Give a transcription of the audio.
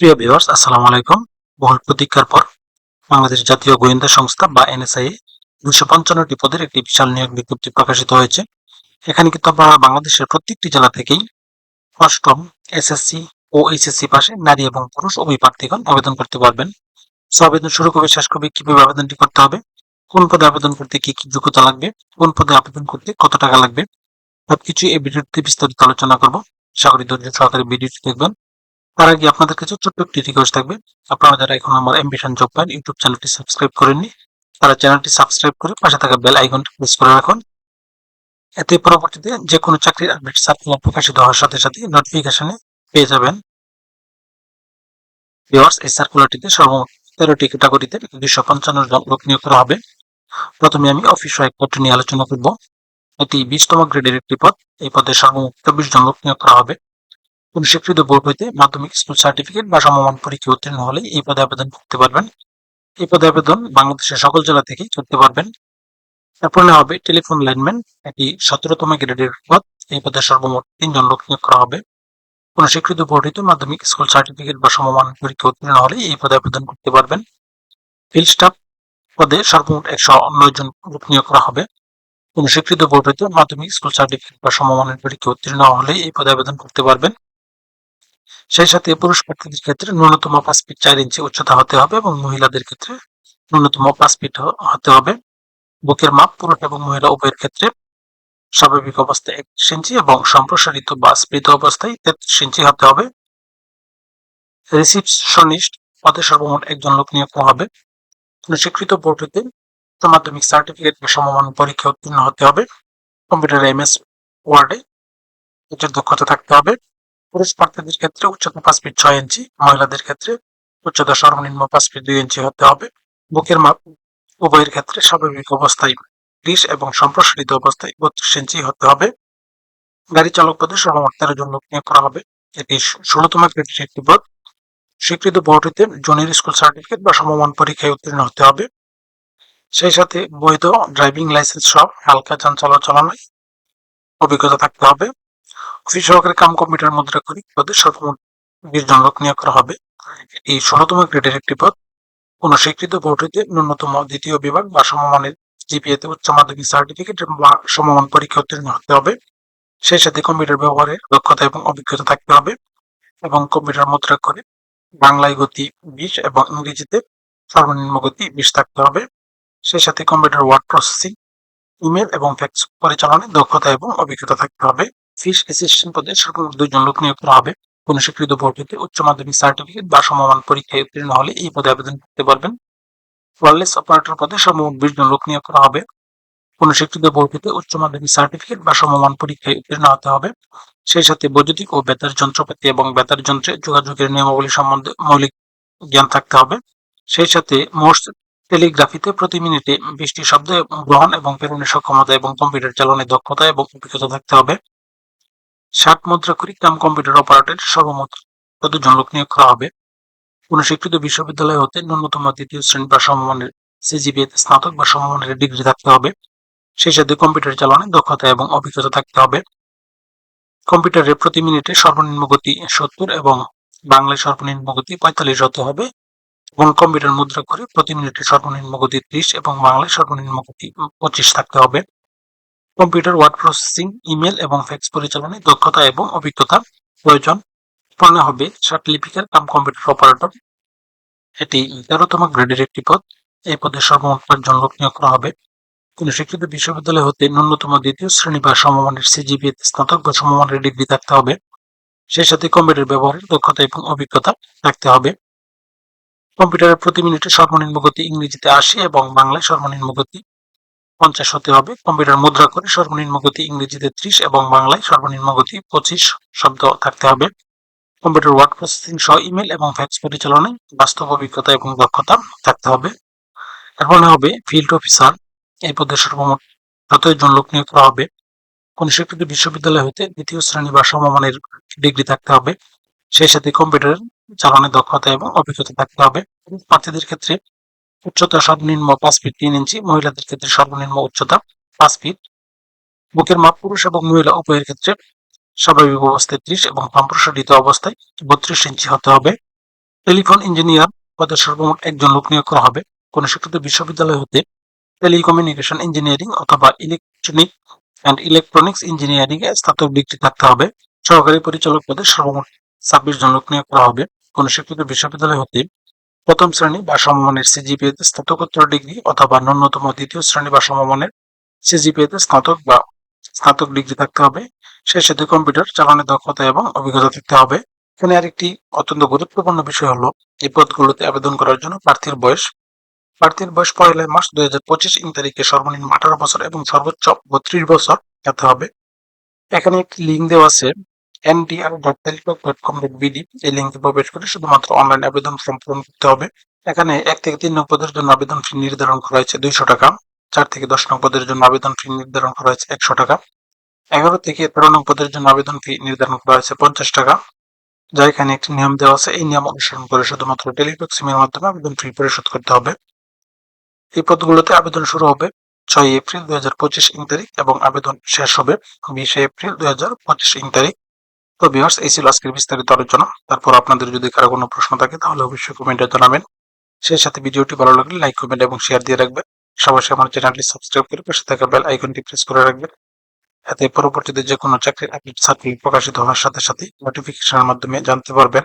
প্রিয় ভিউয়ার্স আসসালামু আলাইকুম। বহুল প্রতীক্ষার পর বাংলাদেশ জাতীয় গোয়েন্দা সংস্থা বা এনএসআই দুশো পঞ্চান্নটি পদের একটি বিশাল নিয়োগ বিজ্ঞপ্তি প্রকাশিত হয়েছে। এখানে কিন্তু আপনারা বাংলাদেশের প্রত্যেকটি জেলা থেকেই অষ্টম এসএসসি ও এইচএসসি পাশে নারী এবং পুরুষ উভয় প্রার্থীগণ আবেদন করতে পারবেন। সো আবেদন শুরু করবে, শেষ করবে, কীভাবে আবেদনটি করতে হবে, কোন পদে আবেদন করতে কি কি যোগ্যতা লাগবে, কোন পদে আবেদন করতে কত টাকা লাগবে, সবকিছু এই ভিডিওতে বিস্তারিত আলোচনা করব। করি ধৈর্য সহকারে ভিডিওটি দেখবেন। তার আগে আপনাদের কাছে ছোট্ট একটি রিকোয়েস্ট থাকবে। আপনারা যারা এখন আমার এমবিশন জব পান ইউটিউব চ্যানেলটি সাবস্ক্রাইব করেননি, তারা চ্যানেলটি সাবস্ক্রাইব করে পাশে থাকা বেল আইকনটি প্রেস করে রাখুন। এতে পরবর্তীতে যে কোনো চাকরির আপডেট সার্কুলার প্রকাশিত হওয়ার সাথে সাথে নোটিফিকেশনে পেয়ে যাবেন। ভিউয়ার্স এই সার্কুলারটিতে সর্বমোট তেরোটি ক্যাটাগরিতে দুইশো পঞ্চান্ন জন লোক নিয়োগ করা হবে। প্রথমে আমি অফিস সহায়ক পদটি নিয়ে আলোচনা করব। এটি বিশতম গ্রেডের একটি পদ। এই পদে সর্বমোট চব্বিশ জন লোক নিয়োগ করা হবে। কোন স্বীকৃত বোর্ড হইতে মাধ্যমিক স্কুল সার্টিফিকেট বা সমমান পরীক্ষা উত্তীর্ণ হলে এই পদে আবেদন করতে পারবেন। এই পদে আবেদন বাংলাদেশের সকল জেলা থেকেই করতে পারবেন। তারপর নেওয়া হবে টেলিফোন লাইনম্যান, এটি সতেরোতম গ্রেডের পদ। এই পদে সর্বমোট তিনজন লোক নিয়োগ করা হবে। কোন স্বীকৃত বোর্ড হইতে মাধ্যমিক স্কুল সার্টিফিকেট বা সমমান পরীক্ষা উত্তীর্ণ হলে এই পদে আবেদন করতে পারবেন। ফিল্ড স্টাফ পদে সর্বমোট একশো নয় জন লোক নিয়োগ করা হবে। কোন স্বীকৃত বোর্ড হইতে মাধ্যমিক স্কুল সার্টিফিকেট বা সমমানের পরীক্ষা উত্তীর্ণ হলে এই পদে আবেদন করতে পারবেন। সেই সাথে পুরুষ প্রার্থীদের ক্ষেত্রে ন্যূনতম পাঁচ ফিট চার ইঞ্চি উচ্চতা হতে হবে এবং মহিলাদের ক্ষেত্রে ন্যূনতম পাঁচ ফিট হতে হবে। বুকের মাপ পুরুষ এবং মহিলা উভয়ের ক্ষেত্রে স্বাভাবিক অবস্থায় একত্রিশ ইঞ্চি এবং সম্প্রসারিত বা স্মৃত অবস্থায় তেত্রিশ ইঞ্চি হতে হবে। রিসিপশনিস্ট পদে সর্বমোট একজন লোক নিয়োগ হবে। স্বীকৃত বোর্ড উচ্চ মাধ্যমিক সার্টিফিকেট বা সমমান পরীক্ষা উত্তীর্ণ হতে হবে। কম্পিউটার এমএস ওয়ার্ডে এটার দক্ষতা থাকতে হবে। পুরুষ প্রার্থীদের ক্ষেত্রে উচ্চতা পাঁচ ফিট ছয় ইঞ্চি, মহিলাদের ক্ষেত্রে উচ্চতা সর্বনিম্ন পাঁচ ফিট দুই ইঞ্চি হতে হবে। বুকের মাপ উভয়ের ক্ষেত্রে স্বাভাবিক অবস্থায় ত্রিশ এবং সম্প্রসারিত অবস্থায় বত্রিশ ইঞ্চি হতে হবে। গাড়ি চালক পদে সর্বমোট জন্য নিয়োগ করা হবে। এটি ষোলতম গ্রেডের একটি পদ। স্বীকৃত বোর্ডটিতে জুনিয়র স্কুল সার্টিফিকেট বা সমমান পরীক্ষায় উত্তীর্ণ হতে হবে। সেই সাথে বৈধ ড্রাইভিং লাইসেন্স সহ হালকা যান চলাচলনায় অভিজ্ঞতা থাকতে হবে। অফিস সহকারী কাম কম্পিউটার মুদ্রা করি, পদে সর্বমোট বিশ জন লোক নিয়োগ করা হবে। এই ষোলতম গ্রেডের একটি পদ। কোন স্বীকৃত বোর্ড হইতে ন্যূনতম দ্বিতীয় বিভাগ বা সমমানের জিপিএতে উচ্চ মাধ্যমিক সার্টিফিকেট বা সমমান পরীক্ষা উত্তীর্ণ হতে হবে। সেই সাথে কম্পিউটার ব্যবহারে দক্ষতা এবং অভিজ্ঞতা থাকতে হবে এবং কম্পিউটার মুদ্রা করে বাংলায় গতি বিশ এবং ইংরেজিতে সর্বনিম্ন গতি বিশ থাকতে হবে। সেই সাথে কম্পিউটার ওয়ার্ড প্রসেসিং ইমেল এবং ফ্যাক্স পরিচালনায় দক্ষতা এবং অভিজ্ঞতা থাকতে হবে। ফিশ অ্যাসিস্ট্যান্ট পদে সর্বমোট দুইজন লোক নিয়োগ করা হবে। কোন স্বীকৃত হতে উচ্চ মাধ্যমিক সার্টিফিকেট বা সমমান পরীক্ষায় উত্তীর্ণ হলে এই পদে আবেদন করতে পারবেন। ওয়ারলেস অপারেটর পদে সর্বমোট বিশ জন লোক নিয়োগ করা হবে। কোন স্বীকৃত হতে উচ্চ মাধ্যমিক সার্টিফিকেট বা সমমান পরীক্ষায় উত্তীর্ণ হতে হবে। সেই সাথে বৈদ্যুতিক ও বেতার যন্ত্রপাতি এবং বেতার যন্ত্রে যোগাযোগের নিয়মাবলী সম্বন্ধে মৌলিক জ্ঞান থাকতে হবে। সেই সাথে মোর্স টেলিগ্রাফিতে প্রতি মিনিটে বৃষ্টি শব্দ গ্রহণ এবং প্রেরণের সক্ষমতা এবং কম্পিউটার চালানোর দক্ষতা এবং অভিজ্ঞতা থাকতে হবে। ষাট মুদ্রা করি কাম কম্পিউটার অপারেটর সর্বমোট কতজন লোক নিয়োগ করা হবে? কোন স্বীকৃত বিশ্ববিদ্যালয় হতে ন্যূনতম দ্বিতীয় শ্রেণি বা সমমানের সিজিবিএতে স্নাতক বা সমমানের ডিগ্রি থাকতে হবে। সেই সাথে কম্পিউটার চালানোর দক্ষতা এবং অভিজ্ঞতা থাকতে হবে। কম্পিউটারে প্রতি মিনিটে সর্বনিম্ন গতি সত্তর এবং বাংলায় সর্বনিম্ন গতি পঁয়তাল্লিশ হতে হবে। এবং কম্পিউটার মুদ্রা করে প্রতি মিনিটে সর্বনিম্ন গতি ত্রিশ এবং বাংলায় সর্বনিম্ন গতি পঁচিশ থাকতে হবে। কম্পিউটার, ওয়ার্ড প্রসেসিং, ইমেল এবং ফ্যাক্স পরিচালনায় দক্ষতা এবং অভিজ্ঞতা প্রয়োজন। পণ্য হবে লিপিকার কাম কম্পিউটার অপারেটর। এটি তেরোতম গ্রেডের একটি পদ। এই পদে সর্বমোট পাঁচজন লোক নিয়োগ করা হবে। কোন শিক্ষিত বিশ্ববিদ্যালয় হতে ন্যূনতম দ্বিতীয় শ্রেণি বা সমমানের সিজিপি স্নাতক বা সমমানের ডিগ্রি থাকতে হবে। সেই সাথে কম্পিউটার ব্যবহারের দক্ষতা এবং অভিজ্ঞতা থাকতে হবে। কম্পিউটারের প্রতি মিনিটে সর্বনিম্ন গতি ইংরেজিতে আশি এবং বাংলায় সর্বনিম্ন গতি পঞ্চাশ হতে হবে। কম্পিউটার মুদ্রা করে সর্বনিম্ন গতি ইংরেজিতে ত্রিশ এবং বাংলায় সর্বনিম্ন গতি পঁচিশ শব্দ থাকতে হবে। কম্পিউটার ওয়ার্ড প্রসেসিং সহ ইমেল এবং ফ্যাক্স পরিচালনায় বাস্তব অভিজ্ঞতা এবং দক্ষতা থাকতে হবে। এরপরে হবে ফিল্ড অফিসার। এই পদে সর্বমোট যতই জন লোক নিয়োগ করা হবে। কোন স্বীকৃত বিশ্ববিদ্যালয় হতে দ্বিতীয় শ্রেণি বা সমমানের ডিগ্রি থাকতে হবে। সেই সাথে কম্পিউটার চালানোর দক্ষতা এবং অভিজ্ঞতা থাকতে হবে। প্রার্থীদের ক্ষেত্রে উচ্চতা সর্বনিম্ন পাঁচ ফিট তিন ইঞ্চি মহিলাদের ক্ষেত্রে সর্বনিম্ন উচ্চতা পাঁচ ফিট বুকের মাপ পুরুষ এবং মহিলা উভয়ের ক্ষেত্রে স্বাভাবিক অবস্থায় ত্রিশ এবং সম্প্রসারিত অবস্থায় বত্রিশ ইঞ্চি হতে হবে। টেলিফোন ইঞ্জিনিয়ার পদে সর্বমোট একজন লোক নিয়োগ করা হবে। কোন শিক্ষিত বিশ্ববিদ্যালয় হতে টেলিকমিউনিকেশন ইঞ্জিনিয়ারিং অথবা ইলেকট্রনিক অ্যান্ড ইলেকট্রনিক্স ইঞ্জিনিয়ারিং এ স্নাতক ডিগ্রি থাকতে হবে। সহকারী পরিচালক পদে সর্বমোট ছাব্বিশ জন লোক নিয়োগ করা হবে। কোন শিক্ষিত বিশ্ববিদ্যালয় হতে প্রথম শ্রেণি বা সমমানের সিজিপিএ তে স্নাতকোত্তর ডিগ্রি অথবা ন্যূনতম দ্বিতীয় শ্রেণি বা সমমানের সিজিপিএ তে স্নাতক বা স্নাতক ডিগ্রি থাকতে হবে। সেই সাথে কম্পিউটার চালানোর দক্ষতা এবং অভিজ্ঞতা থাকতে হবে। এখানে আরেকটি অত্যন্ত গুরুত্বপূর্ণ বিষয় হলো, এই পদগুলোতে আবেদন করার জন্য প্রার্থীর বয়স। প্রার্থীর বয়স পয়লা মাস দুই হাজার পঁচিশ ইং তারিখে সর্বনিম্ন আঠারো বছর এবং সর্বোচ্চ বত্রিশ বছর হতে হবে। এখানে একটি লিঙ্ক দেওয়া আছে NDR dot Teletalk dot BD এই লিঙ্কে প্রবেশ করে শুধুমাত্র অনলাইন আবেদন ফর্ম পূরণ করতে হবে। এখানে এক থেকে তিন নং জন্য আবেদন ফি নির্ধারণ করা হয়েছে দুইশো টাকা, চার থেকে দশ নং জন্য আবেদন ফি নির্ধারণ করা হয়েছে একশো টাকা, এগারো থেকে তেরো নং জন্য আবেদন ফি নির্ধারণ করা হয়েছে পঞ্চাশ টাকা। যা এখানে একটি নিয়ম দেওয়া আছে, এই নিয়ম অনুসরণ করে শুধুমাত্র টেলিটক সিমের মাধ্যমে আবেদন ফি পরিশোধ করতে হবে। এই পদগুলোতে আবেদন শুরু হবে ছয় এপ্রিল দুই হাজার পঁচিশ ইং তারিখ এবং আবেদন শেষ হবে বিশে এপ্রিল দুই হাজার পঁচিশ ইং তারিখ। তো ভিউয়ার্স এই ছিল আজকের বিস্তারিত আলোচনা। তারপর আপনাদের যদি কারও কোনো প্রশ্ন থাকে, তাহলে অবশ্যই কমেন্টে জানাবেন। সেই সাথে ভিডিওটি ভালো লাগলে লাইক কমেন্ট এবং শেয়ার দিয়ে রাখবেন। সবাই আমার চ্যানেলটি সাবস্ক্রাইব করে পাশে থাকা বেল আইকনটি প্রেস করে রাখবেন। এতে পরবর্তীতে যে কোনো চাকরির আপডেট সার্কুলার প্রকাশিত হওয়ার সাথে সাথে নোটিফিকেশনের মাধ্যমে জানতে পারবেন।